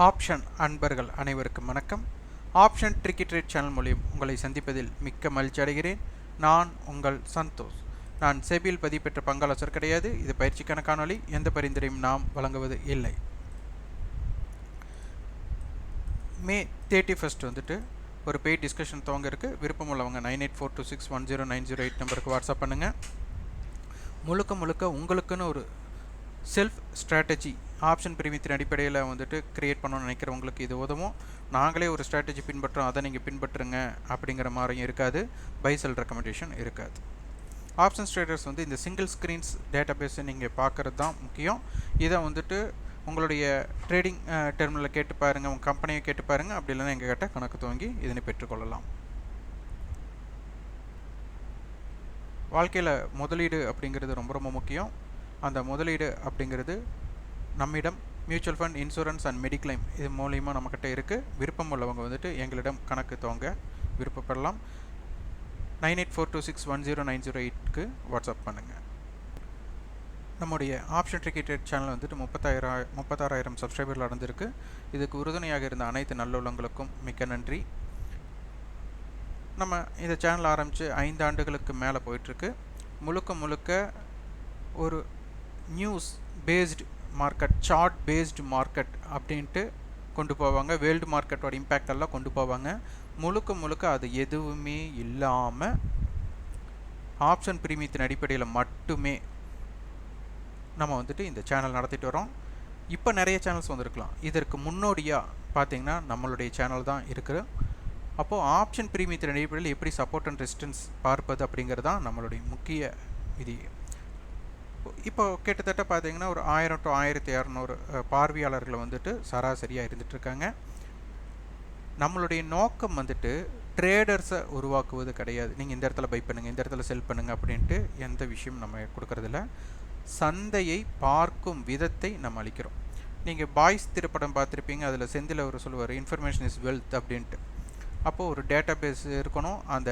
Option அன்பர்கள் அனைவருக்கும் வணக்கம். ஆப்ஷன் ட்ரிக்கி ட்ரேட் சேனல் மூலியம் உங்களை சந்திப்பதில் மிக்க மகிழ்ச்சி அடைகிறேன். நான் உங்கள் சந்தோஷ். நான் செபியில் பதிவு பெற்ற பங்காளர் கிடையாது. இது பயிற்சிக்கான காணொலி எந்த பரிந்துரையும் நாம் வழங்குவது இல்லை. மே தேர்ட்டி ஃபஸ்ட் வந்துட்டு ஒரு பெய்ட் டிஸ்கஷன் துவங்க இருக்குது விருப்பம் உள்ளவங்க nine eight four two six one zero nine zero eight நம்பருக்கு வாட்ஸ்அப் பண்ணுங்கள் முழுக்க முழுக்க உங்களுக்குன்னு ஒரு செல்ஃப் ஸ்ட்ராட்டஜி ஆப்ஷன் பிரிவித்தின் அடிப்படையில் வந்துட்டு க்ரியேட் பண்ணணும்னு நினைக்கிறவங்களுக்கு இது உதவும். நாங்களே ஒரு ஸ்ட்ராட்டஜி பின்பற்றோம் அதை நீங்கள் பின்பற்றுங்க அப்படிங்கிற மாதிரியும் இருக்காது. பை செல் ரெக்கமெண்டேஷன் இருக்காது. ஆப்ஷன் ட்ரேடர்ஸ் வந்து இந்த சிங்கிள் ஸ்க்ரீன்ஸ் டேட்டா பேஸை நீங்கள் பார்க்குறது தான் முக்கியம். இதை வந்துட்டு உங்களுடைய ட்ரேடிங் டெர்மினலில் கேட்டு பாருங்கள் உங்கள் கம்பெனியை கேட்டு பாருங்கள் அப்படி இல்லைன்னா எங்கள் கிட்ட கணக்கு துவங்கி இதனை பெற்றுக்கொள்ளலாம். வாழ்க்கையில் முதலீடு அப்படிங்கிறது ரொம்ப ரொம்ப முக்கியம். அந்த முதலீடு அப்படிங்கிறது நம்மிடம் mutual fund insurance and mediclaim இது மூலியமாக நம்மக்கிட்ட இருக்குது விருப்பம் உள்ளவங்க வந்துட்டு எங்களிடம் கணக்கு துவங்க விருப்பப்படலாம். Nine eight four two six one zero nine zero எயிட்க்கு WhatsApp பண்ணுங்கள் நம்முடைய ஆப்ஷன் டிக்கெட் சேனல் வந்துட்டு முப்பத்தாயிரம் முப்பத்தாறாயிரம் சப்ஸ்கிரைபர்கள் அடைஞ்சிருக்கு இதுக்கு உறுதுணையாக இருந்த அனைத்து நல்லுள்ளங்களுக்கும் மிக்க நன்றி. நம்ம இந்த சேனல் ஆரம்பித்து ஐந்து ஆண்டுகளுக்கு மேலே போயிட்டுருக்கு முழுக்க முழுக்க ஒரு news based market chart based market அப்படின்ட்டு கொண்டு போவாங்க. வேர்ல்டு மார்க்கெட்டோட இம்பேக்ட் எல்லாம் கொண்டு போவாங்க. முழுக்க முழுக்க அது எதுவுமே இல்லாமல் ஆப்ஷன் பிரீமியத்தின் அடிப்படையில் மட்டுமே நம்ம வந்துட்டு இந்த சேனல் நடத்திட்டு வரோம் இப்போ நிறைய சேனல்ஸ் வந்திருக்கலாம். இதற்கு முன்னோடியாக பார்த்தீங்கன்னா நம்மளுடைய சேனல் தான் இருக்குது அப்போது ஆப்ஷன் பிரீமியத்தின் அடிப்படையில் எப்படி சப்போர்ட் அண்ட் ரெசிஸ்டன்ஸ் பார்ப்பது அப்படிங்கிறது தான் நம்மளுடைய முக்கிய விதி இப்போ கிட்டத்தட்ட பார்த்தீங்கன்னா ஒரு ஆயிரம் டு ஆயிரத்தி இரநூறு பார்வையாளர்கள் வந்துட்டு சராசரியாக இருந்துகிட்ருக்காங்க நம்மளுடைய நோக்கம் வந்துட்டு ட்ரேடர்ஸை உருவாக்குவது கிடையாது. நீங்கள் இந்த இடத்துல பை பண்ணுங்கள் இந்த இடத்துல செல் பண்ணுங்கள் அப்படின்ட்டு எந்த விஷயம் நம்ம கொடுக்கறதில்ல. சந்தையை பார்க்கும் விதத்தை நம்ம அளிக்கிறோம். நீங்கள் பாய்ஸ் திரைப்படம் பார்த்துருப்பீங்க அதில் செந்தில் அவர் சொல்லுவார் இன்ஃபர்மேஷன் இஸ் வெல்த் அப்படின்ட்டு. அப்போது ஒரு டேட்டா பேஸ் இருக்கணும். அந்த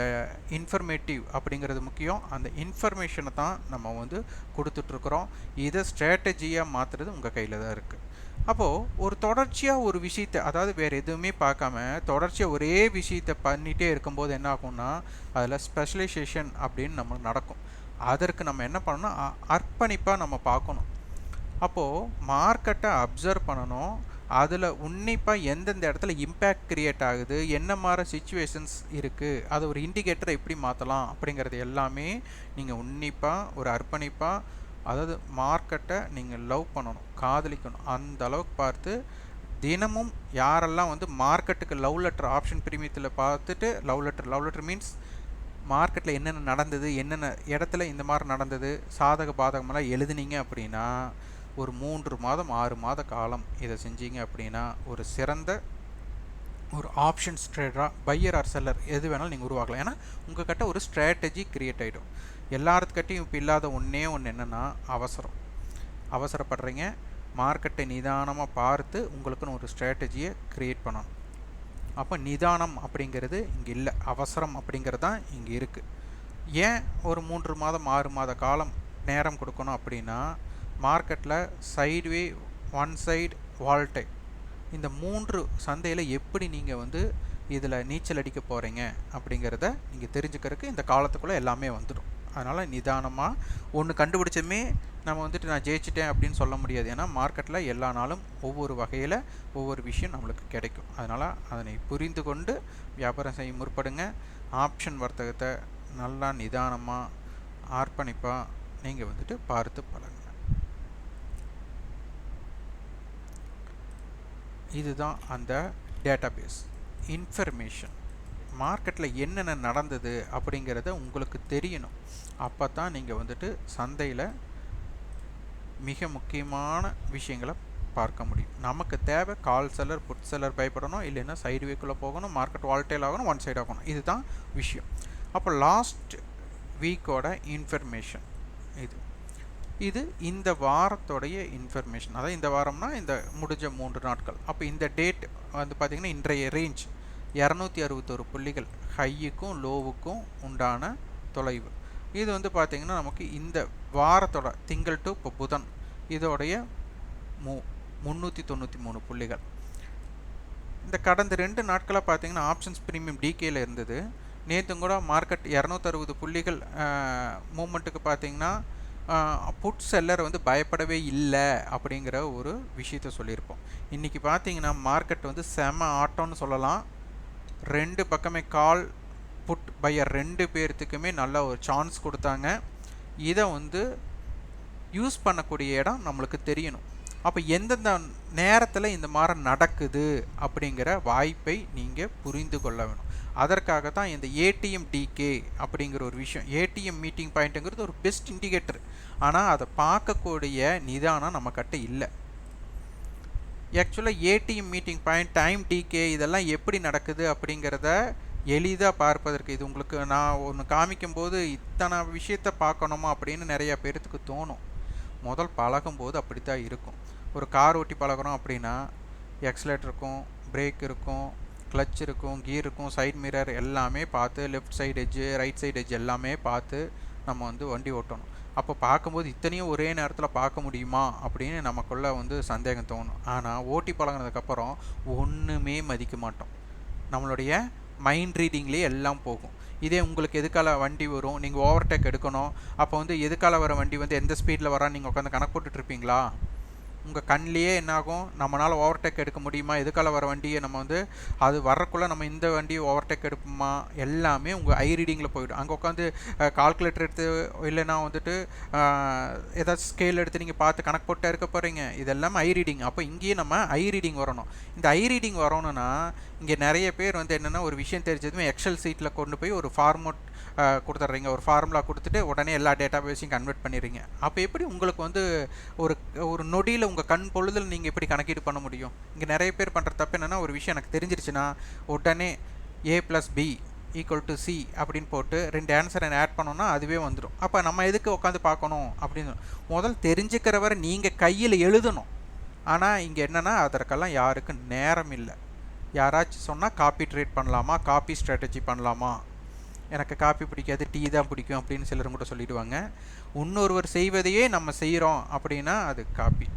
இன்ஃபர்மேட்டிவ் அப்படிங்கிறது முக்கியம். அந்த இன்ஃபர்மேஷனை தான் நம்ம வந்து கொடுத்துட்ருக்குறோம். இதை ஸ்ட்ராட்டஜியாக மாற்றுறது உங்கள் கையில் தான் இருக்குது அப்போது ஒரு தொடர்ச்சியாக ஒரு விஷயத்தை அதாவது வேறு எதுவுமே பார்க்காம தொடர்ச்சியாக ஒரே விஷயத்தை பண்ணிகிட்டே இருக்கும்போது என்ன ஆகும்னா அதில் ஸ்பெஷலைசேஷன் அப்படின்னு நம்மளுக்கு நடக்கும். அதற்கு நம்ம என்ன பண்ணணும்? அர்ப்பணிப்பாக நம்ம பார்க்கணும். அப்போது மார்க்கெட்டை அப்சர்வ் பண்ணணும். அதில் உன்னிப்பாக எந்தெந்த இடத்துல இம்பேக்ட் க்ரியேட் ஆகுது என்ன மாதிரி சுச்சுவேஷன்ஸ் இருக்குது அதை ஒரு இண்டிகேட்டரை எப்படி மாற்றலாம் அப்படிங்கிறது எல்லாமே நீங்கள் உன்னிப்பாக ஒரு அர்ப்பணிப்பாக அதாவது மார்க்கெட்டை நீங்கள் லவ் பண்ணணும் காதலிக்கணும். அந்த அளவுக்கு பார்த்து தினமும் யாரெல்லாம் வந்து மார்க்கெட்டுக்கு லவ் லெட்டர் ஆப்ஷன் பிரிமியத்தில் பார்த்துட்டு love letter love letter means மார்க்கெட்டில் என்னென்ன நடந்தது என்னென்ன இடத்துல இந்த மாதிரி நடந்தது சாதக பாதகமெல்லாம் எழுதுனீங்க அப்படின்னா ஒரு மூன்று மாதம் ஆறு மாத காலம் இதை செஞ்சீங்க அப்படின்னா ஒரு சிறந்த ஒரு ஆப்ஷன்ஸ் ட்ரேடராக பையர் ஆர் செல்லர் எது வேணாலும் நீங்கள் உருவாக்கலாம். ஏன்னா உங்கள் கிட்ட ஒரு ஸ்ட்ராட்டஜி க்ரியேட் ஆகிடும் எல்லாத்துக்கிட்டையும் இப்போ இல்லாத ஒன்றே ஒன்று என்னென்னா அவசரம். அவசரப்படுறீங்க. மார்க்கெட்டை நிதானமாக பார்த்து உங்களுக்குன்னு ஒரு ஸ்ட்ராட்டஜியை க்ரியேட் பண்ணணும். அப்போ நிதானம் அப்படிங்கிறது இங்கே இல்லை. அவசரம் அப்படிங்கிறது தான் இங்கே இருக்குது ஏன் ஒரு மூன்று மாதம் ஆறு மாத காலம் நேரம் கொடுக்கணும் அப்படின்னா மார்க்கெட்டில் சைட்வே ஒன் சைடு வால்டை. இந்த மூன்று சந்தையில் எப்படி நீங்கள் வந்து இதில் நீச்சல் அடிக்க போகிறீங்க அப்படிங்கிறத நீங்கள் தெரிஞ்சுக்கிறதுக்கு இந்த காலத்துக்குள்ளே எல்லாமே வந்துடும். அதனால் நிதானமாக ஒன்று கண்டுபிடிச்சமே நம்ம வந்துட்டு நான் ஜெயிச்சிட்டேன் அப்படின்னு சொல்ல முடியாது. ஏன்னா மார்க்கெட்டில் எல்லா நாளும் ஒவ்வொரு வகையில் ஒவ்வொரு விஷயம் நம்மளுக்கு கிடைக்கும். அதனால் அதனை புரிந்து கொண்டு வியாபாரம் செய்ய முற்படுங்க. ஆப்ஷன் வர்த்தகத்தை நல்லா நிதானமாக அர்ப்பணிப்பாக நீங்கள் வந்துட்டு பார்த்து பழங்க இதுதான் அந்த டேட்டாபேஸ் இன்ஃபர்மேஷன் மார்க்கெட்டில் என்னென்ன நடந்தது அப்படிங்கிறத உங்களுக்கு தெரியணும். அப்போ தான் நீங்கள் வந்துட்டு சந்தையில் மிக முக்கியமான விஷயங்களை பார்க்க முடியும். நமக்கு தேவை கால் செல்லர் புட் செல்லர் பயப்படணும். இல்லைன்னா சைடு வேக்குள்ளே போகணும். மார்க்கெட் வால்டைல் ஆகணும். ஒன் சைடு ஆகணும். இதுதான் விஷயம். அப்போ லாஸ்ட் வீக்கோட இன்ஃபர்மேஷன் இது. இது இந்த வாரத்தோடைய இன்ஃபர்மேஷன் அதாவது இந்த வாரம்னா இந்த முடிஞ்ச மூன்று நாட்கள். அப்போ இந்த டேட் வந்து பார்த்திங்கன்னா இன்றைய ரேஞ்ச் இரநூத்தி அறுபத்தொரு புள்ளிகள். ஹையுக்கும் லோவுக்கும் உண்டான தொலைவு. இது வந்து பார்த்திங்கன்னா நமக்கு இந்த வாரத்தோட திங்கள் டு இப்போ புதன் இதோடைய மு முந்நூற்றி தொண்ணூற்றி மூணு புள்ளிகள். இந்த கடந்த ரெண்டு நாட்களாக பார்த்தீங்கன்னா ஆப்ஷன்ஸ் ப்ரீமியம் டிகேயில் இருந்தது. நேற்றும் கூட மார்க்கெட் இரநூத்தறுபது புள்ளிகள் மூமெண்ட்டுக்கு பார்த்தீங்கன்னா புட் செல்லர் வந்து பயப்படவே இல்லை அப்படிங்கிற ஒரு விஷயத்த சொல்லியிருப்போம். இன்றைக்கி பார்த்தீங்கன்னா மார்க்கெட் வந்து செம ஆட்டோன்னு சொல்லலாம். ரெண்டு பக்கமே கால் புட் பையர் ரெண்டு பேர்த்துக்குமே நல்ல ஒரு சான்ஸ் கொடுத்தாங்க. இதை வந்து யூஸ் பண்ணக்கூடிய இடம் நம்மளுக்கு தெரியணும். அப்போ எந்தெந்த நேரத்தில் இந்த மாதிரி நடக்குது அப்படிங்கிற வாய்ப்பை நீங்கள் புரிந்து கொள்ள வேணும். அதற்காக தான் இந்த ஏடிஎம் டிகே அப்படிங்கிற ஒரு விஷயம் ஏடிஎம் மீட்டிங் பாயிண்ட்டுங்கிறது ஒரு பெஸ்ட் இண்டிகேட்டர் ஆனால் அதை பார்க்கக்கூடிய நிதானம் நம்மக்கிட்ட இல்லை. ஆக்சுவலாக ATM meeting point time decay இதெல்லாம் எப்படி நடக்குது அப்படிங்கிறத எளிதாக பார்ப்பதற்கு இது உங்களுக்கு நான் ஒன்று காமிக்கும்போது இத்தனை விஷயத்த பார்க்கணுமா அப்படின்னு நிறையா பேர்த்துக்கு தோணும். முதல் பழகும்போது அப்படி தான் இருக்கும். ஒரு கார் ஓட்டி பழகுறோம் அப்படின்னா எக்ஸலேட் இருக்கும் பிரேக் இருக்கும் கிளச் இருக்கும் கீர் இருக்கும் சைட் மிரர் எல்லாமே பார்த்து left side edge right side edge எல்லாமே பார்த்து நம்ம வந்து வண்டி ஓட்டணும். அப்போ பார்க்கும்போது இத்தனையும் ஒரே நேரத்தில் பார்க்க முடியுமா அப்படின்னு நமக்குள்ளே வந்து சந்தேகம் தோணும். ஆனால் ஓட்டி பழகினதுக்கப்புறம் ஒன்றுமே மதிக்க மாட்டோம். நம்மளுடைய மைண்ட் ரீடிங்லேயே எல்லாம் போகும். இதே உங்களுக்கு எதுக்கால வண்டி வரும்? நீங்கள் ஓவர்டேக் எடுக்கணும். அப்போ வந்து எதுக்கால வர வண்டி வந்து எந்த ஸ்பீடில் வரான்னு நீங்கள் உட்காந்து கணக்கு போட்டுட்ருப்பீங்களா உங்கள் கண்ணிலேயே என்னாகும்? நம்மளால் ஓவர்டேக் எடுக்க முடியுமா? எதுக்கால வர வண்டியை நம்ம வந்து அது வரக்குள்ளே நம்ம இந்த வண்டியை ஓவர்டேக் எடுப்போமா? எல்லாமே உங்கள் ஐ ரீடிங்கில் போயிடும். அங்கே உட்காந்து கால்குலேட்டர் எடுத்து இல்லைன்னா வந்துட்டு ஏதாச்சும் ஸ்கேல் எடுத்து நீங்கள் பார்த்து கணக்கு போட்டு இருக்க போகிறீங்க இதெல்லாம் ஐ ரீடிங் அப்போ இங்கேயே நம்ம ஐ ரீடிங் வரணும். இந்த ஐ ரீடிங் வரணும்னா இங்கே நிறைய பேர் வந்து என்னென்னா ஒரு விஷயம் தெரிஞ்சதுமே எக்ஸல் சீட்டில் கொண்டு போய் ஒரு ஃபார்மோட் கொடுத்துட்றீங்க. ஒரு ஃபார்முலா கொடுத்துட்டு உடனே எல்லா டேட்டா பேஸையும் கன்வெர்ட் பண்ணிடுறீங்க. அப்போ எப்படி உங்களுக்கு வந்து ஒரு ஒரு நொடியில் உங்கள் கண் பொழுதில் நீங்கள் எப்படி கணக்கீடு பண்ண முடியும்? இங்கே நிறைய பேர் பண்ணுற தப்பு என்னென்னா ஒரு விஷயம் எனக்கு தெரிஞ்சிருச்சுன்னா உடனே A plus B equal to C அப்படின்னு போட்டு ரெண்டு ஆன்சரை ஆட் பண்ணோன்னா அதுவே வந்துடும் அப்போ நம்ம எதுக்கு உட்காந்து பார்க்கணும் அப்படின்னு முதல் தெரிஞ்சுக்கிறவரை நீங்கள் கையில் எழுதணும். ஆனால் இங்கே என்னென்னா அதற்கெல்லாம் யாருக்கும் நேரம் இல்லை. யாராச்சும் சொன்னால் காப்பி ட்ரேட் பண்ணலாமா? காப்பி ஸ்ட்ராட்டஜி பண்ணலாமா? எனக்கு காப்பி பிடிக்காது டீ தான் பிடிக்கும் அப்படின்னு சிலரும் கூட சொல்லிடுவாங்க. இன்னொருவர் செய்வதையே நம்ம செய்கிறோம் அப்படின்னா அது காப்பி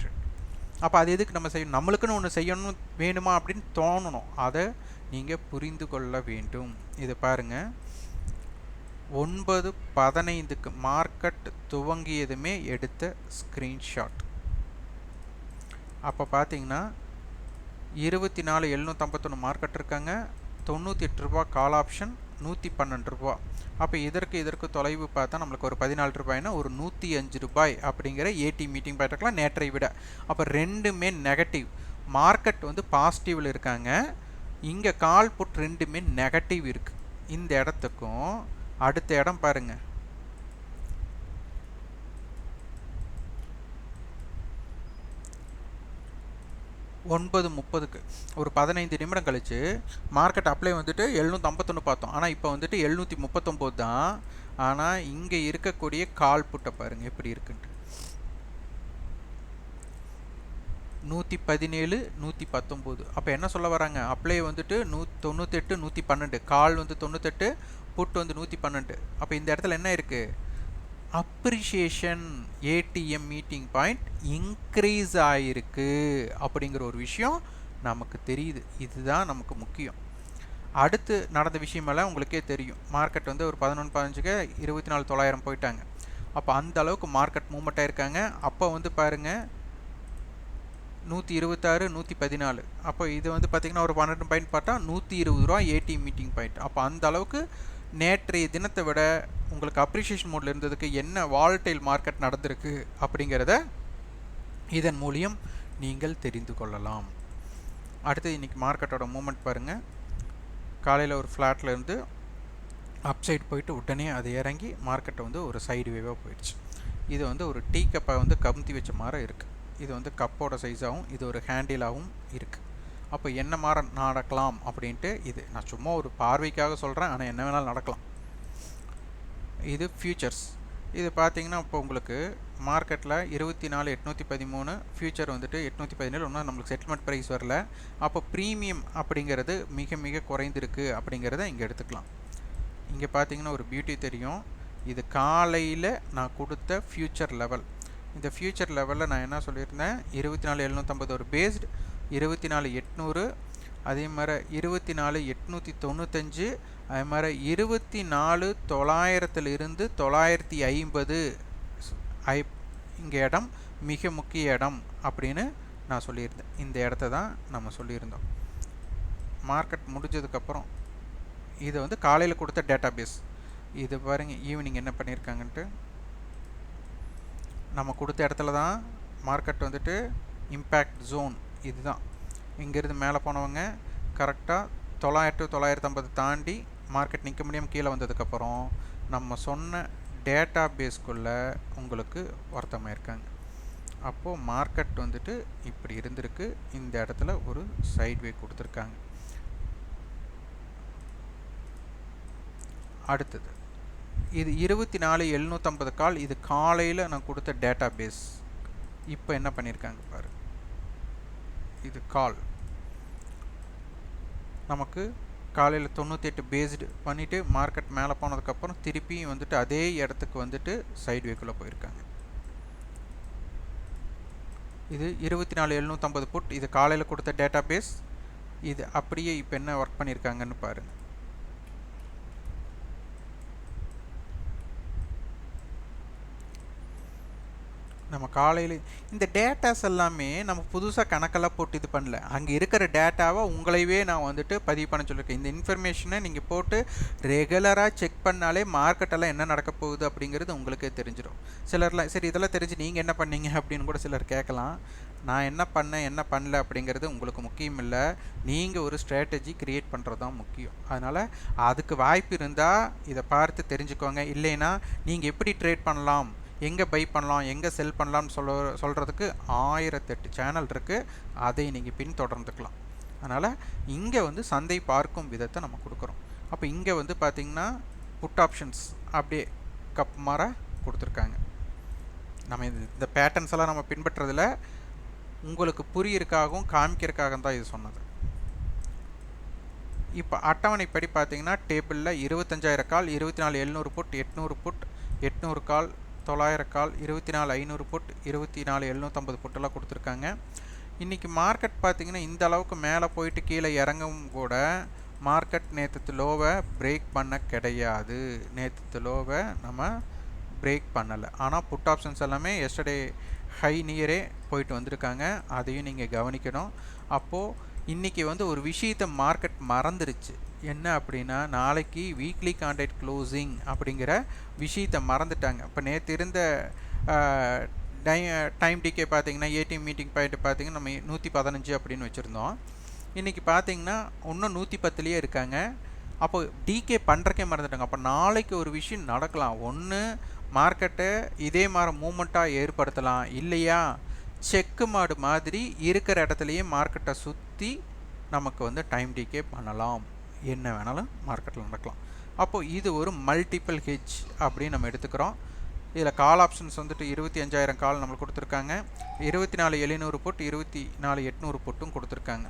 அப்போ அது எதுக்கு நம்ம செய்யணும்? நம்மளுக்குன்னு ஒன்று செய்யணும் வேணுமா அப்படின்னு தோணணும். அதை நீங்கள் புரிந்து கொள்ள வேண்டும். இதை பாருங்கள் ஒன்பது பதினைந்துக்கு மார்க்கெட் துவங்கியதுமே எடுத்த ஸ்க்ரீன்ஷாட் அப்போ பார்த்தீங்கன்னா இருபத்தி நாலு எழுநூற்றம்பத்தொன்று மார்க்கெட் இருக்காங்க. தொண்ணூற்றி எட்டு ரூபா கால் ஆப்ஷன் நூற்றி பன்னெண்டு ரூபா. அப்போ இதற்கு இதற்கு தொலைவு பார்த்தா நம்மளுக்கு ஒரு பதினாலு ரூபாய்னா ஒரு நூற்றி அஞ்சு ரூபாய் அப்படிங்கிற ஏடி மீட்டிங் பார்த்துக்கலாம் நேற்றை விட. அப்போ ரெண்டுமே நெகட்டிவ் மார்க்கெட் வந்து பாசிட்டிவில் இருக்காங்க. இங்கே கால் புட் ரெண்டுமே நெகட்டிவ் இருக்குது இந்த இடத்துக்கும் அடுத்த இடம் பாருங்கள் ஒன்பது முப்பதுக்கு. ஒரு பதினைந்து நிமிடம் கழித்து மார்க்கெட் அப்ளை வந்துட்டு எழுநூற்றி ஐம்பத்தொன்று பார்த்தோம். ஆனால் இப்போ வந்துட்டு எழுநூற்றி முப்பத்தொம்போது தான். ஆனால் இங்கே இருக்கக்கூடிய கால் புட்டை பாருங்கள் எப்படி இருக்குன்ட்டு. நூற்றி பதினேழு நூற்றி பத்தொம்போது அப்போ என்ன சொல்ல வராங்க? அப்ளை வந்துட்டு நூ தொண்ணூத்தெட்டு நூற்றி பன்னெண்டு கால் வந்து தொண்ணூத்தெட்டு புட் வந்து நூற்றி பன்னெண்டு அப்போ இந்த இடத்துல என்ன இருக்குது appreciation ATM meeting point increase ஆகிருக்கு அப்படிங்கிற ஒரு விஷயம் நமக்கு தெரியுது. இதுதான் நமக்கு முக்கியம். அடுத்து நடந்த விஷயமெல்லாம் உங்களுக்கே தெரியும். மார்க்கெட் வந்து ஒரு பதினொன்று பதினஞ்சுக்கு இருபத்தி நாலு தொள்ளாயிரம் போயிட்டாங்க. அப்போ அந்த அளவுக்கு மார்க்கெட் மூவ்மெண்ட் ஆகிருக்காங்க அப்போ வந்து பாருங்கள் நூற்றி இருபத்தாறு நூற்றி பதினாலு. அப்போ இது வந்து பார்த்திங்கன்னா ஒரு பன்னெண்டு பாயிண்ட் பார்த்தா நூற்றி இருபது ரூபா ஏடிஎம் மீட்டிங் பாயிண்ட் அப்போ அந்த அளவுக்கு நேற்றைய தினத்தை விட உங்களுக்கு அப்ரிஷியேஷன் மோடில் இருந்ததுக்கு என்ன வால்டைல் மார்க்கெட் நடந்திருக்கு அப்படிங்கிறத இதன் மூலியம் நீங்கள் தெரிந்து கொள்ளலாம். அடுத்து இன்றைக்கி மார்க்கெட்டோட மூமெண்ட் பாருங்கள் காலையில் ஒரு ஃப்ளாட்டில் இருந்து அப்சைட் போயிட்டு உடனே அது இறங்கி மார்க்கெட்டை வந்து ஒரு சைடு வேவாக போயிடுச்சு. இது வந்து ஒரு டீ கப்பை வந்து கமுத்தி வச்ச மாதிரி இருக்குது இது வந்து கப்போட சைஸாகவும் இது ஒரு ஹேண்டிலாகவும் இருக்குது அப்போ என்ன மாற நடக்கலாம் அப்படின்ட்டு இது. நான் சும்மா ஒரு பார்வைக்காக சொல்கிறேன் ஆனால் என்ன வேணாலும் நடக்கலாம். இது ஃபியூச்சர்ஸ் இது பார்த்தீங்கன்னா இப்போ உங்களுக்கு மார்க்கெட்டில் இருபத்தி நாலு எட்நூற்றி பதிமூணு ஃபியூச்சர் வந்துட்டு எட்நூற்றி பதினேழு ஒன்றும் நம்மளுக்கு செட்டில்மெண்ட் ப்ரைஸ் வரல. அப்போ ப்ரீமியம் அப்படிங்கிறது மிக மிக குறைந்திருக்கு அப்படிங்கிறத இங்கே எடுத்துக்கலாம். இங்கே பார்த்தீங்கன்னா ஒரு பியூட்டி தெரியும். இது காலையில் நான் கொடுத்த ஃபியூச்சர் லெவல் இந்த ஃபியூச்சர் லெவலில் நான் என்ன சொல்லியிருந்தேன்? இருபத்தி நாலு எழுநூற்றம்பது ஒரு பேஸ்டு இருபத்தி நாலு எட்நூறு அதே மாதிரி இருபத்தி நாலு எட்நூற்றி தொண்ணூத்தஞ்சு அதே மாதிரி இருபத்தி நாலு தொள்ளாயிரத்துலேருந்து தொள்ளாயிரத்தி ஐம்பது ஐ இங்கே இடம் மிக முக்கிய இடம் அப்படின்னு நான் சொல்லியிருந்தேன். இந்த இடத்த தான் நம்ம சொல்லியிருந்தோம். மார்க்கெட் முடிஞ்சதுக்கப்புறம் இது வந்து காலையில் கொடுத்த டேட்டா பேஸ் இது பாருங்கள் ஈவினிங் என்ன பண்ணியிருக்காங்கன்ட்டு. நம்ம கொடுத்த இடத்துல தான் மார்க்கெட் வந்துட்டு இம்பேக்ட் ஜோன் இதுதான். இங்கேருந்து மேலே போனவங்க கரெக்டாக தொள்ளாயிரத்து தொள்ளாயிரத்து ஐம்பது தாண்டி மார்க்கெட் நிற்க முடியாமல் கீழே வந்ததுக்கப்புறம் நம்ம சொன்ன டேட்டா பேஸ்க்குள்ளே உங்களுக்கு ஒருத்தமாயிருக்காங்க அப்போது மார்க்கெட் வந்துட்டு இப்படி இருந்திருக்கு. இந்த இடத்துல ஒரு சைட்வே கொடுத்துருக்காங்க. அடுத்தது. இது இருபத்தி நாலு எழுநூற்றம்பது கால் இது காலையில் நான் கொடுத்த டேட்டா பேஸ் இப்போ என்ன பண்ணியிருக்காங்க பாரு. இது கால். நமக்கு காலையில் தொண்ணூற்றி எட்டு பேஸ்டு பண்ணிவிட்டு மார்க்கெட் மேலே போனதுக்கப்புறம் திருப்பியும் வந்துட்டு அதே இடத்துக்கு வந்துட்டு சைடு வேக்குள்ளே போயிருக்காங்க. இது இருபத்தி நாலு எழுநூற்றம்பது புட் இது காலையில் கொடுத்த டேட்டா பேஸ் இது அப்படியே இப்போ என்ன ஒர்க் பண்ணியிருக்காங்கன்னு பாருங்கள் நம்ம காலையில் இந்த டேட்டாஸ் எல்லாமே நம்ம புதுசாக கணக்கெல்லாம் போட்டு இது பண்ணல. அங்கே இருக்கிற டேட்டாவை உங்களைவே நான் வந்துட்டு பதிவு பண்ண சொல்லியிருக்கேன் இந்த இன்ஃபர்மேஷனை நீங்கள் போட்டு ரெகுலராக செக் பண்ணாலே மார்க்கெட்டெல்லாம் என்ன நடக்க போகுது அப்படிங்கிறது உங்களுக்கே தெரிஞ்சிடும் சிலர்லாம் சரி இதெல்லாம் தெரிஞ்சு நீங்கள் என்ன பண்ணீங்க அப்படின்னு கூட சிலர் கேட்கலாம். நான் என்ன பண்ணேன் என்ன பண்ணல அப்படிங்கிறது உங்களுக்கு முக்கியம் இல்லை. நீங்கள் ஒரு ஸ்ட்ராட்டஜி க்ரியேட் பண்ணுறது தான் முக்கியம். அதனால் அதுக்கு வாய்ப்பு இருந்தால் இதை பார்த்து தெரிஞ்சுக்கோங்க. இல்லைன்னா நீங்கள் எப்படி ட்ரேட் பண்ணலாம்? எங்கே பை பண்ணலாம் எங்கே செல் பண்ணலாம்னு சொல்ல சொல்கிறதுக்கு ஆயிரத்தெட்டு சேனல் இருக்குது அதை நீங்கள் பின் தொடர்ந்துக்கலாம் அதனால் இங்கே வந்து சந்தை பார்க்கும் விதத்தை நம்ம கொடுக்குறோம். அப்போ இங்கே வந்து பார்த்திங்கன்னா புட் ஆப்ஷன்ஸ் அப்படியே கப் மாற கொடுத்துருக்காங்க. நம்ம இது இந்த பேட்டர்ன்ஸ் எல்லாம் நம்ம பின்பற்றதில் உங்களுக்கு புரியிறக்காகவும் காமிக்கிறதுக்காகவும் தான் இது சொன்னது. இப்போ அட்டவணைப்படி பார்த்தீங்கன்னா டேபிளில் இருபத்தஞ்சாயிரம் கால் இருபத்தி நாலு எழுநூறு புட் எட்நூறு புட் எட்நூறு கால் தொள்ளாயிரம் கால் இருபத்தி நாலு ஐநூறு புட் இருபத்தி நாலு எழுநூற்றம்பது புட்டெல்லாம் கொடுத்துருக்காங்க. இன்றைக்கி மார்க்கெட் பார்த்திங்கன்னா இந்த அளவுக்கு மேலே போயிட்டு கீழே இறங்கவும் கூட மார்க்கெட் நேற்று லோவை பிரேக் பண்ண கிடையாது. நேற்று லோவை நம்ம பிரேக் பண்ணலை. ஆனால் புட் ஆப்ஷன்ஸ் எல்லாமே எஸ்டர்டே ஹை நியரே போயிட்டு வந்திருக்காங்க. அதையும் நீங்கள் கவனிக்கணும். அப்போது இன்றைக்கி வந்து ஒரு விஷயத்தை மார்க்கெட் மறந்துருச்சு. என்ன அப்படின்னா நாளைக்கு வீக்லி கான்டாக்ட் க்ளோசிங் அப்படிங்கிற விஷயத்தை மறந்துட்டாங்க. இப்போ நேற்று இருந்த டை டைம் டிகே பார்த்தீங்கன்னா ஏடிஎம் மீட்டிங் பாயிண்ட் பார்த்தீங்கன்னா நம்ம நூற்றி பதினஞ்சு அப்படின்னு வச்சுருந்தோம். இன்றைக்கி பார்த்தீங்கன்னா இன்னும் நூற்றி பத்துலேயே இருக்காங்க. அப்போ டிகே பண்ணுறக்கே மறந்துட்டாங்க. அப்போ நாளைக்கு ஒரு விஷயம் நடக்கலாம். ஒன்று மார்க்கெட்டை இதே மாதிரி மூமெண்ட்டாக ஏற்படுத்தலாம். இல்லையா? செக்கு மாடு மாதிரி இருக்கிற இடத்துலையே மார்க்கெட்டை சுற்றி நமக்கு வந்து டைம் டிகே பண்ணலாம். என்ன வேணாலும் மார்க்கெட்டில் நடக்கலாம். அப்போது இது ஒரு மல்டிபிள் ஹெச் அப்படின்னு நம்ம எடுத்துக்கிறோம். இதில் கால் ஆப்ஷன்ஸ் வந்துட்டு இருபத்தி அஞ்சாயிரம் கால் நம்மளுக்கு கொடுத்துருக்காங்க. இருபத்தி நாலு எழுநூறு புட் இருபத்தி நாலு எட்நூறு புட்டும் கொடுத்துருக்காங்க.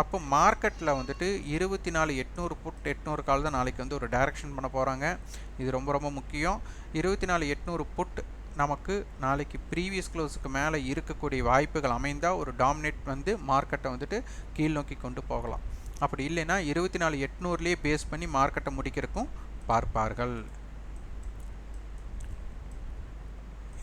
அப்போ மார்க்கெட்டில் வந்துட்டு இருபத்தி நாலு எட்நூறு புட் எட்நூறு கால் தான் நாளைக்கு வந்து ஒரு டைரக்ஷன் பண்ண போகிறாங்க இது ரொம்ப ரொம்ப முக்கியம். இருபத்தி நாலு எட்நூறு புட் நமக்கு நாளைக்கு ப்ரீவியஸ் க்ளோஸுக்கு மேலே இருக்கக்கூடிய வாய்ப்புகள் அமைந்தால் ஒரு டாமினேட் வந்து மார்க்கெட்டை வந்துட்டு கீழ் நோக்கி கொண்டு போகலாம். அப்படி இல்லைன்னா இருபத்தி நாலு எட்நூறுலேயே பேஸ் பண்ணி மார்க்கெட்டை முடிக்கிறக்கும் பார்ப்பார்கள்.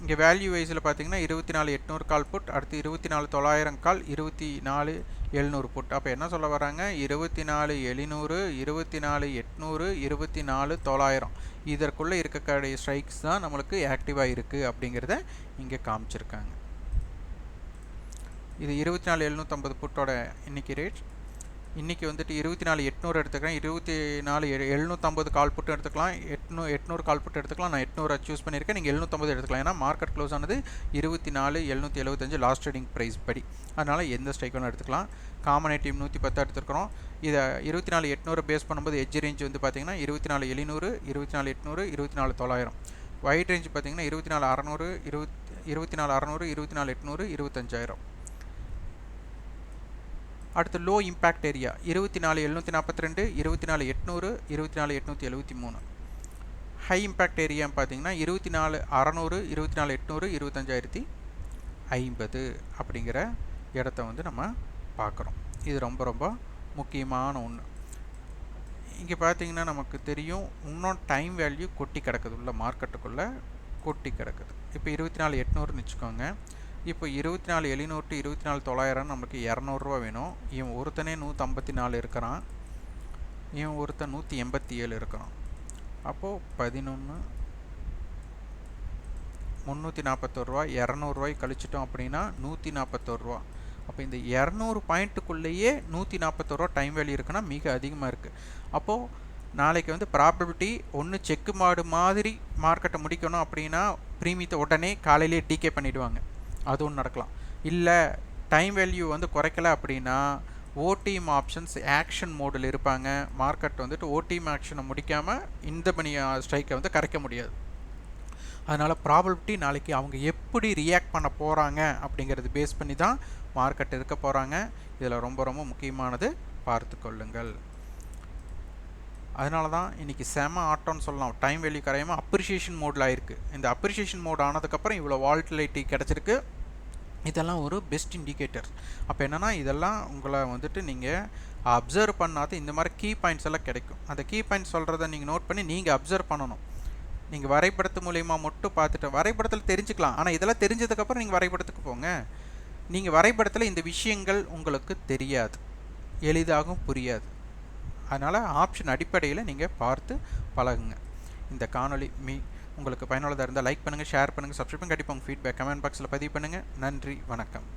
இங்கே வேல்யூ வைஸில் பார்த்தீங்கன்னா இருபத்தி நாலு எட்நூறு கால் புட் அடுத்து இருபத்தி நாலு தொள்ளாயிரம் கால் இருபத்தி நாலு எழுநூறு புட் அப்போ என்ன சொல்ல வராங்க? இருபத்தி நாலு எழுநூறு இருபத்தி நாலு எட்நூறு இருபத்தி நாலு தொள்ளாயிரம். இதற்குள்ளே இருக்கக்கூடிய ஸ்ட்ரைக்ஸ் தான் நம்மளுக்கு ஆக்டிவாக இருக்குது அப்படிங்கிறத இங்கே காமிச்சிருக்காங்க. இது இருபத்தி நாலு எழுநூற்றம்பது புட்டோட இன்னைக்கு ரேட் இன்றைக்கி வந்துட்டு இருபத்தி நாலு எட்நூறு எடுத்துக்கிறேன் இருபத்தி நாலு எழுநூற்றம்பது கால் புட்டு எடுத்துக்கலாம் எட்நூ எட்நூறு கால் புட்டு எடுத்துக்கலாம் நான் எட்நூறு சூஸ் பண்ணியிருக்கேன் நீங்கள் எழுநூற்றம்பது எடுத்துக்கலாம் ஏன்னா மார்க்கெட் க்ளோஸ் ஆனது இருபத்தி நாலு எழுநூற்றி எழுபத்தஞ்சு லாஸ்ட் ட்ரேடிங் ப்ரைஸ் படி அதனால் எந்த ஸ்ட்ரைக் வேணும் எடுத்துக்கலாம் காமன் ஐடிஎம் நூற்றி பத்து எடுத்துருக்கிறோம் இதை இருபத்தி நாலு எட்நூறு பேஸ் பண்ணும்போது எஜ் ரேஞ்ச் வந்து பார்த்திங்கன்னா இருபத்தி நாலு எழுநூறு இருபத்தி நாலு எட்நூறு இருபத்தி நாலு தொள்ளாயிரம் ஒயிட் ரேஞ்ச் பார்த்திங்கன்னா இருபத்தி நாலு அறநூறு இருபத் இருபத்தி நாலு அறநூறு இருபத்தி நாலு எட்நூறு இருபத்தஞ்சாயிரம் அடுத்து லோ இம்பேக்ட் ஏரியா இருபத்தி நாலு எழுநூற்றி நாற்பத்தி ரெண்டு இருபத்தி நாலு எட்நூறு இருபத்தி நாலு எட்நூற்றி எழுபத்தி மூணு ஹை இம்பேக்ட் ஏரியான்னு பார்த்தீங்கன்னா இருபத்தி நாலு அறநூறு இருபத்தி நாலு எட்நூறு இருபத்தஞ்சாயிரத்தி ஐம்பது அப்படிங்கிற இடத்த வந்து நம்ம பார்க்குறோம். இது ரொம்ப ரொம்ப முக்கியமான ஒன்று இங்கே பார்த்தீங்கன்னா நமக்கு தெரியும் இன்னும் டைம் வேல்யூ கொட்டி கிடக்குது. உள்ள மார்க்கெட்டுக்குள்ளே கொட்டி கிடக்குது. இப்போ இருபத்தி நாலு எட்நூறுன்னு வச்சுக்கோங்க. இப்போ இருபத்தி நாலு எழுநூற்று இருபத்தி நாலு தொள்ளாயிரம் நமக்கு இரநூறுவா வேணும். இவன் ஒருத்தனே நூற்றம்பத்தி நாலு இருக்கிறான். இவன் ஒருத்தன் நூற்றி எண்பத்தி ஏழு இருக்கிறான். அப்போது பதினொன்று முந்நூற்றி நாற்பத்தோருவா இரநூறுவாய் கழிச்சிட்டோம் அப்படின்னா நூற்றி நாற்பத்தோருவா அப்போ இந்த இரநூறு பாயிண்ட்டுக்குள்ளேயே நூற்றி நாற்பத்தோரு டைம் வேல்யூ இருக்குன்னா மிக அதிகமாக இருக்குது அப்போது நாளைக்கு வந்து ப்ராபபிலிட்டி ஒன்று செக்கு மாடு மாதிரி மார்க்கெட்டை முடிக்கணும் அப்படின்னா ப்ரீமியத்தை உடனே காலையிலே டிகே பண்ணிவிடுவாங்க அது ஒன்று நடக்கலாம். இல்லை டைம் வேல்யூ வந்து குறைக்கல அப்படின்னா ஓடிஎம் ஆப்ஷன்ஸ் ஆக்ஷன் மோடில் இருப்பாங்க. மார்க்கெட் வந்துட்டு ஓடிஎம் ஆக்ஷனை முடிக்காமல் இந்த மணி ஸ்ட்ரைக்கை வந்து கரைக்க முடியாது. அதனால் ப்ராபபிலிட்டி நாளைக்கு அவங்க எப்படி ரியாக்ட் பண்ண போகிறாங்க அப்படிங்கிறது பேஸ் பண்ணி தான் மார்க்கெட் இருக்க போகிறாங்க இதில் ரொம்ப ரொம்ப முக்கியமானது பார்த்து கொள்ளுங்கள். அதனால தான் இன்றைக்கி செம ஆட்டோன்னு சொல்லலாம். டைம் வேல்யூ கரையாமல் அப்ரிஷியேஷன் மோடில் ஆயிருக்கு. இந்த அப்ரிஷியேஷன் மோட் ஆனதுக்கப்புறம் இவ்வளோ வால்டிலிட்டி கிடச்சிருக்கு. இதெல்லாம் ஒரு பெஸ்ட் இண்டிகேட்டர் அப்போ என்னென்னா இதெல்லாம் உங்களை வந்துட்டு நீங்கள் அப்சர்வ் பண்ணாத இந்த மாதிரி கீ பாயிண்ட்ஸ் எல்லாம் கிடைக்கும். அந்த கீ பாயிண்ட்ஸ் சொல்கிறத நீங்கள் நோட் பண்ணி நீங்கள் அப்சர்வ் பண்ணணும். நீங்கள் வரைபடத்து மூலயமா மட்டும் பார்த்துட்டு வரைபடத்தில் தெரிஞ்சுக்கலாம். ஆனால் இதெல்லாம் தெரிஞ்சதுக்கப்புறம் நீங்கள் வரைபடத்துக்கு போங்க. நீங்கள் வரைபடத்தில் இந்த விஷயங்கள் உங்களுக்கு தெரியாது. எளிதாகவும் புரியாது. அதனால் ஆப்ஷன் அடிப்படையில் நீங்கள் பார்த்து பழகுங்க. இந்த காணொளி மீ உங்களுக்கு பயனுள்ளதாக இருந்தால் லைக் பண்ணுங்கள் ஷேர் பண்ணுங்கள் சப்ஸ்கிரைப் கண்டிப்பாக உங்கள் ஃபீட்பேக் கமெண்ட் பாக்ஸில் பதிவு பண்ணுங்கள் நன்றி வணக்கம்.